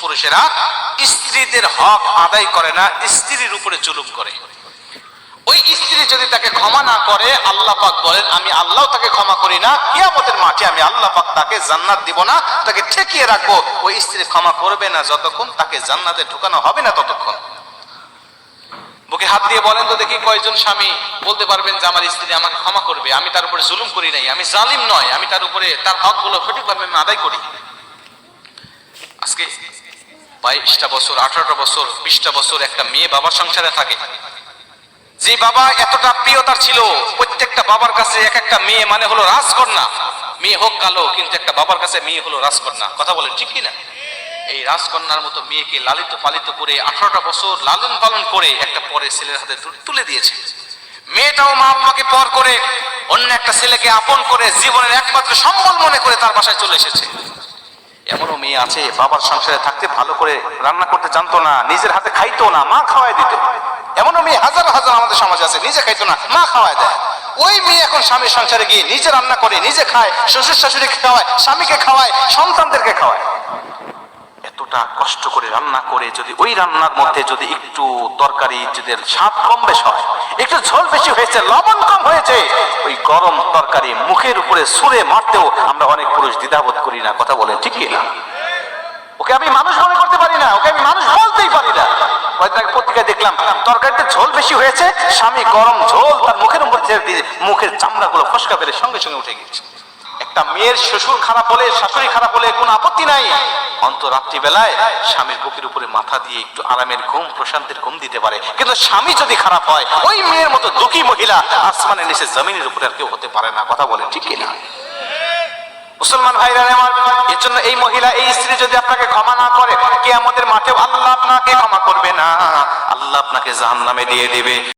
পুরুষেরা স্ত্রীদের হক আদায় করে না, স্ত্রীর উপরে জুলুম করে। ওই স্ত্রী যদি তাকে ক্ষমা না করে, আল্লাহ পাক বলেন, আমি আল্লাহ তাকে ক্ষমা করি না, কিয়ামতের মাঠে আমি আল্লাহ পাক তাকে জান্নাত দিব না, তাকে ঠেকিয়ে রাখব। ওই স্ত্রী ক্ষমা করবে না যতক্ষণ তাকে জান্নাতে ঢুকানো হবে না ততক্ষণ। বুকে হাত দিয়ে বলেন তো দেখি কয়জন স্বামী বলতে পারবেন যে আমার স্ত্রী আমাকে ক্ষমা করবে, আমি তার উপরে জুলুম করি নাই, আমি জালিম নয়, আমি তার উপরে তার হকগুলো সঠিকভাবে আমি আদায় করি। বাইশটা বছর, আঠারোটা বছর, বিশটা বছর একটা মেয়ে বাবার সংসারে থাকে। যে বাবা এতটা প্রিয়তার ছিল, প্রত্যেকটা বাবার কাছে এক একটা মেয়ে মানে হলো রাজকন্যা। মেয়ে হোক কালো, কিন্তু একটা বাবার কাছে মেয়ে হলো রাজকন্যা। কথা বলেন ঠিক কি না এই রাজকন্যার মতো মেয়েকে লালিত পালিত করে আঠারোটা বছর লালন পালন করে একটা পরে ছেলের হাতে তুলে দিয়েছে। মেয়েটাও মা বাবাকে পর করে অন্য একটা ছেলেকে আপন করে জীবনের একমাত্র সম্বল মনে করে তার বাসায় চলে এসেছে। এমনও মেয়ে আছে, বাবার সংসারে থাকতে ভালো করে রান্না করতে জানতো না, নিজের হাতে খাইতো না, মা খাওয়াই দিত। এমনও মেয়ে হাজার হাজার আমাদের সমাজে আছে, নিজে খাইতো না, মা খাওয়াই দেয়। ওই মেয়ে এখন স্বামীর সংসারে গিয়ে নিজে রান্না করে, নিজে খায়, শ্বশুর শাশুড়িকে খাওয়ায়, স্বামীকে খাওয়ায়, সন্তানদেরকে খাওয়ায়। এতটা কষ্ট করে রান্না করে, যদি ওই রান্নার মধ্যে যদি একটু তরকারি, যদি স্বাদ কম বেশ হয়, একটু ঝোল বেশি হয়েছে, লবণ কম হয়েছে, ওই গরম তরকারি মুখের উপরে সুরে মারতেও আমরা অনেক পুরুষ দ্বিধাবোধ করি না, কথা বলেন ঠিক কি না ওকে আমি মানুষ মনে করতে পারি না, ওকে আমি মানুষ বলতেই পারি না। আগে পত্রিকায় দেখলাম, তরকারিতে ঝোল বেশি হয়েছে, স্বামী গরম ঝোল তার মুখের উপর ছেড়ে দিয়ে মুখের চামড়াগুলো ফসকা ফেলে সঙ্গে সঙ্গে উঠে গেছে একটা মেয়ের শ্বশুর খারাপ হলে, শাশুড়ি খারাপ হলে কোনো আপত্তি নাই। অন্ত রাত্রিবেলায় স্বামীর বুকের উপরে মাথা দিয়ে একটু আরামের ঘুম, প্রশান্তির ঘুম দিতে পারে। কিন্তু স্বামী যদি খারাপ হয়, ওই মেয়ের মতো দুঃখী মহিলা আসমানের নিচে জমিনের উপরে আর কেউ হতে পারে না। কথা বলে ঠিক কিনা? মুসলমান ভাইরা আমার এর জন্য এই মহিলা, এই স্ত্রী যদি আপনাকে ক্ষমা না করে কে আমাদের মাঠেও আল্লাহ আপনাকে ক্ষমা করবে না। আল্লাহ আপনাকে জাহান্নামে দিয়ে দেবে।